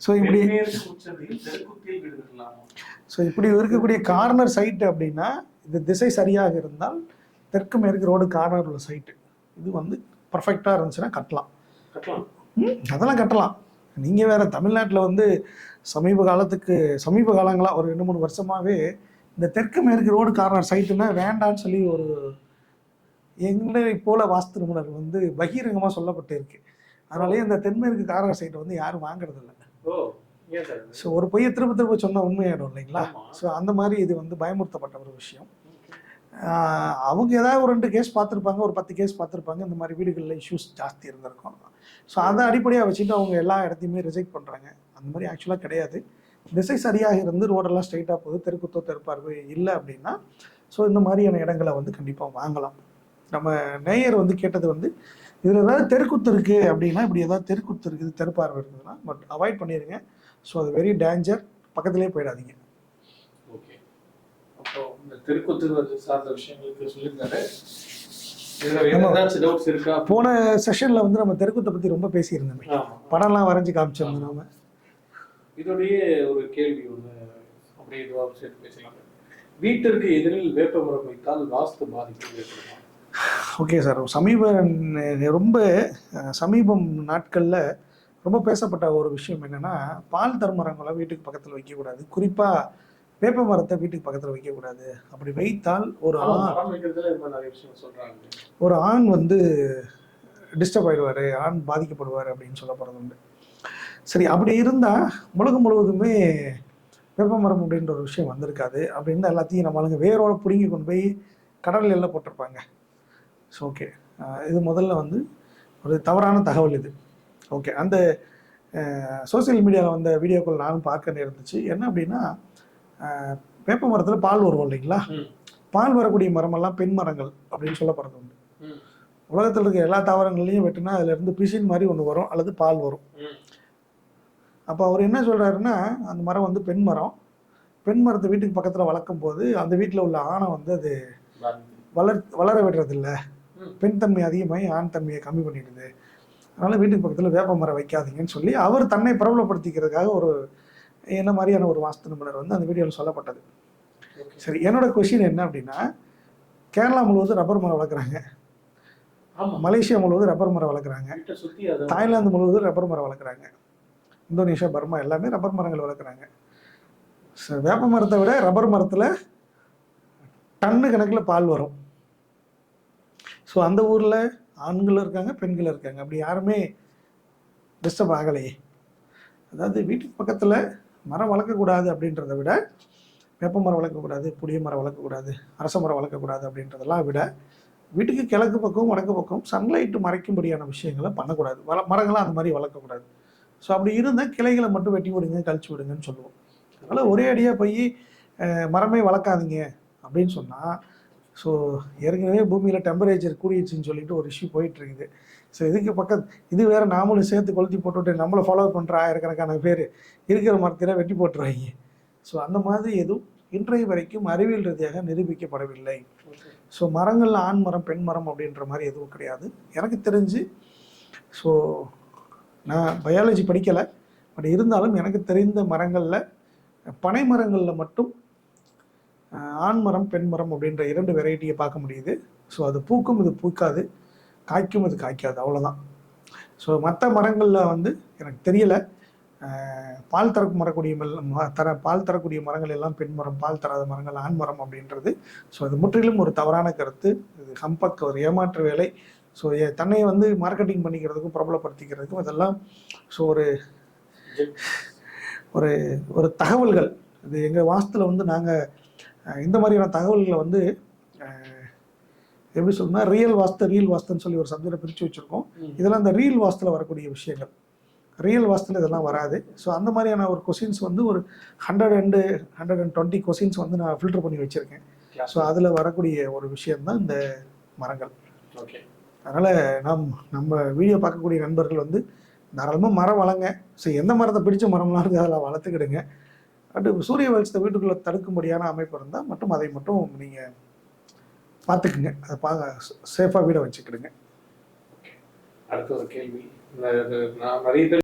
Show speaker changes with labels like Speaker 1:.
Speaker 1: So இப்படி so இப்படி இருக்கக்கூடிய கார்னர் சைட்டு அப்படின்னா இந்த திசை சரியாக இருந்தால் தெற்கு மேற்கு ரோடு கார்னர் உள்ள சைட்டு இது வந்து பர்ஃபெக்டாக இருந்துச்சுன்னா கட்டலாம். அதெல்லாம் கட்டலாம். நீங்கள் வேற தமிழ்நாட்டில் வந்து சமீப காலத்துக்கு சமீப காலங்களா ஒரு ரெண்டு மூணு வருஷமாவே இந்த தெற்கு மேற்கு ரோடு கார்னர் சைட்டுனா வேண்டான்னு சொல்லி ஒரு எங்களை போல வாஸ்து நிபுணர் வந்து பகிரங்கமாக சொல்லப்பட்டு இருக்கு அதனாலேயே இந்த தென்மேற்கு கார்னர் சைட்டை வந்து யாரும் வாங்குறதில்ல. ஸோ ஒரு பொய்யை திரும்ப திரும்ப சொன்னால் உண்மையாயிடும் இல்லைங்களா. ஸோ அந்த மாதிரி இது வந்து பயமுறுத்தப்பட்ட ஒரு விஷயம். அவங்க ஏதாவது ஒரு ரெண்டு கேஸ் பார்த்துருப்பாங்க ஒரு பத்து கேஸ் பார்த்துருப்பாங்க இந்த மாதிரி வீடுகளில் இஷ்யூஸ் ஜாஸ்தி இருந்திருக்கும். ஸோ அதை அடிப்படையாக வச்சுட்டு அவங்க எல்லா இடத்தையுமே ரிஜெக்ட் பண்ணுறாங்க அந்த மாதிரி ஆக்சுவலாக கிடையாது. திசை சரியாக இருந்து ரோடெல்லாம் ஸ்ட்ரைட்டாக போகுது தெருக்குத்தோ தெருப்பார்வை இல்லை அப்படின்னா ஸோ இந்த மாதிரியான இடங்களை வந்து கண்டிப்பாக வாங்கலாம். நம்ம நேயர் வந்து கேட்டது வந்து இதில் ஏதாவது தெருக்குத்து இருக்குது அப்படின்னா இப்படி ஏதாவது தெருக்குத்து இருக்குது தெருப்பார்வை இருக்குதுன்னா பட் அவாய்ட் பண்ணிடுங்க ஸோ அது வெரி டேஞ்சர் பக்கத்துலேயே போயிடாதீங்க.
Speaker 2: ஓகே அப்போ இந்த தெருக்கூத்து சார்ந்த விஷயங்களுக்கு சொல்லியிருந்தாரு.
Speaker 1: போன செஷனில் வந்து நம்ம தெருக்குத்தை பற்றி ரொம்ப பேசியிருந்தோமே. படம்லாம் வரைஞ்சி காமிச்சிருந்தோம் நாம.
Speaker 2: இதோடய ஒரு கேள்வி ஒண்ணு அப்படியே இதுவாக சேர்த்து பேசலாம். வீட்டிற்கு எதிரில் வேப்ப மரம் வைத்தால் வாஸ்து பாதிப்பு ஏற்படுமா?
Speaker 1: ஓகே சார் சமீப ரொம்ப சமீபம் நாட்களில் ரொம்ப பேசப்பட்ட ஒரு விஷயம் என்னன்னா பால் தருமரங்களை வீட்டுக்கு பக்கத்தில் வைக்கக்கூடாது. குறிப்பாக வேப்ப மரத்தை வீட்டுக்கு பக்கத்தில் வைக்கக்கூடாது. அப்படி வைத்தால் ஒரு ஆண்
Speaker 2: மரம்
Speaker 1: ஒரு ஆண் வந்து டிஸ்டர்ப் ஆயிடுவார் ஆண் பாதிக்கப்படுவார் அப்படின்னு சொல்லப்படுறது உண்டு சரி அப்படி இருந்தால் உலகம் முழுவதுமே வேப்பமரம் அப்படின்ற ஒரு விஷயம் வந்திருக்காது. அப்படின்னு எல்லாத்தையும் நம்ம ஆளுங்க வேரோட பிடுங்கி கொண்டு போய் கடல் எல்லாம் போட்டிருப்பாங்க. ஸோ ஓகே இது முதல்ல வந்து ஒரு தவறான தகவல் இது ஓகே அந்த சோஷியல் மீடியாவில் வந்த வீடியோக்கள் நானும் பார்க்க நேர்ந்துச்சு என்ன அப்படின்னா வேப்ப மரத்தில் பால் வரும் இல்லைங்களா. பால் வரக்கூடிய மரமெல்லாம் பெண் மரங்கள் அப்படின்னு சொல்லப்படுறது உண்டு. உலகத்தில் இருக்க எல்லா தாவரங்கள்லையும் வெட்டினா அதுல இருந்து பிசின் மாதிரி ஒன்று வரும் அல்லது பால் வரும். அப்போ அவர் என்ன சொல்றாருன்னா அந்த மரம் வந்து பெண் மரம் பெண் மரத்தை வீட்டுக்கு பக்கத்தில் வளர்க்கும் போது அந்த வீட்டில் உள்ள ஆணை வந்து அது. வளர் வளர விடுறது இல்ல
Speaker 2: ம்.
Speaker 1: பெண் தன்மை அதிகமாகி ஆண் தன்மையை கம்மி பண்ணிடுது. அதனால வீட்டுக்கு பக்கத்தில் வேப்ப மரம் வைக்காதீங்கன்னு சொல்லி அவர் தன்னை பிரபலப்படுத்திக்கிறதுக்காக ஒரு என்ன மாதிரியான ஒரு வாஸ்து நிபுணர் வந்து அந்த வீடியோவில் சொல்லப்பட்டது. சரி என்னோட கொஷின் என்ன அப்படின்னா கேரளா முழுவதும் ரப்பர் மரம் வளர்க்குறாங்க. மலேசியா முழுவதும் ரப்பர் மரம் வளர்க்குறாங்க. தாய்லாந்து முழுவதும் ரப்பர் மரம் வளர்க்குறாங்க. இந்தோனேஷியா பர்மா எல்லாமே ரப்பர் மரங்கள் வளர்க்குறாங்க. வேப்ப மரத்தை விட ரப்பர் மரத்தில் டன்னு கணக்கில் பால் வரும். ஸோ அந்த ஊரில் ஆண்களும் இருக்காங்க பெண்களும் இருக்காங்க. அப்படி யாருமே டிஸ்டர்ப் ஆகலையே. அதாவது வீட்டுக்கு பக்கத்தில் மரம் வளர்க்கக்கூடாது அப்படின்றத விட வேப்ப மரம் வளர்க்கக்கூடாது புளிய மரம் வளர்க்கக்கூடாது அரச மரம் வளர்க்கக்கூடாது அப்படின்றதெல்லாம் விட வீட்டுக்கு கிழக்கு பக்கம் வடக்கு பக்கம் சன்லைட் மறைக்கும்படியான விஷயங்களை பண்ணக்கூடாது. வள மரங்களை அந்த மாதிரி வளர்க்கக்கூடாது. ஸோ அப்படி இருந்தால் கிளைகளை மட்டும் வெட்டி விடுங்க கழிச்சு விடுங்கன்னு சொல்லுவோம். அதனால் ஒரே அடியாக போய் மரமே வளர்க்காதீங்க அப்படின்னு சொன்னால் ஸோ ஏற்கனவே பூமியில் டெம்பரேச்சர் கூடிடுச்சுன்னு சொல்லிட்டு ஒரு இஷ்யூ போயிட்டு இருக்குது ஸோ இதுக்கு பக்கத்து இது வேற நாமளும் சேர்த்து கொளுத்தி போட்டுவிட்டு நம்மளை ஃபாலோ பண்ணுற ஆயிரக்கணக்கான பேர் இருக்கிற மரத்தில் வெட்டி போட்டுருவாங்க. ஸோ அந்த மாதிரி எதுவும் இன்றைய வரைக்கும் அறிவியல் ரீதியாக நிரூபிக்கப்படவில்லை. ஸோ மரங்களில் ஆண் மரம் பெண் மரம் அப்படின்ற மாதிரி எதுவும் கிடையாது. எனக்கு தெரிஞ்சு ஸோ நான் பயாலஜி படிக்கலை. பட் இருந்தாலும் எனக்கு தெரிந்த மரங்களில் பனை மரங்களில் மட்டும் ஆண்மரம் ஆண் மரம் அப்படின்ற இரண்டு வெரைட்டியை பார்க்க முடியுது. ஸோ அது பூக்கும் இது பூக்காது. காய்க்கும் இது காய்க்காது. அவ்வளோதான் ஸோ மற்ற மரங்களில் வந்து எனக்கு தெரியலை. பால் தர மரக்கூடிய ம- தர பால் தரக்கூடிய மரங்கள் எல்லாம் பெண் மரம் பால் தராத மரங்கள் ஆண் மரம் அப்படின்றது. ஸோ அது முற்றிலும் ஒரு தவறான கருத்து. இது ஹம்பக் ஒரு ஏமாற்று வேலை. ஸோ தன்னை வந்து மார்க்கெட்டிங் பண்ணிக்கிறதுக்கும் பிரபலப்படுத்திக்கிறதுக்கும் இதெல்லாம் ஸோ ஒரு ஒரு ஒரு தகவல்கள். இது எங்கள் வாசத்தில் வந்து நாங்கள் இந்த மாதிரியான தகவல்களை வந்து எப்படி சொல்லணும்னா ரியல் வாஸ்து ரியல் வாஸ்துன்னு சொல்லி ஒரு சப்ஜெக்டை பிரித்து வச்சுருக்கோம். இதெல்லாம் இந்த ரியல் வாஸ்துல வரக்கூடிய விஷயங்கள். ரியல் வாஸ்துல இதெல்லாம் வராது. ஸோ அந்த மாதிரியான ஒரு கொஷின்ஸ் வந்து ஒரு hundred and hundred and twenty questions வந்து நான் ஃபில்டர் பண்ணி வச்சுருக்கேன். ஸோ அதில் வரக்கூடிய ஒரு விஷயம்தான் இந்த மரங்கள்.
Speaker 2: ஓகே
Speaker 1: அதனால் நாம் நம்ம வீடியோ பார்க்கக்கூடிய நண்பர்கள் வந்து தாராளமாக மரம் வளங்க. ஸோ எந்த மரத்தை பிடிச்ச மரம்லாம் இருக்குது அதில் வளர்த்துக்கிடுங்க. அடுத்து சூரிய வெளிச்சத்தை வீட்டுக்குள்ளே தடுக்கும்படியான அமைப்பு இருந்தால் மட்டும் அதை மட்டும் நீங்கள் பார்த்துக்குங்க. அதை பா சேஃபாக வீடை வச்சுக்கிடுங்க.
Speaker 2: அடுத்த ஒரு கேள்வி. நான் நிறைய பேர்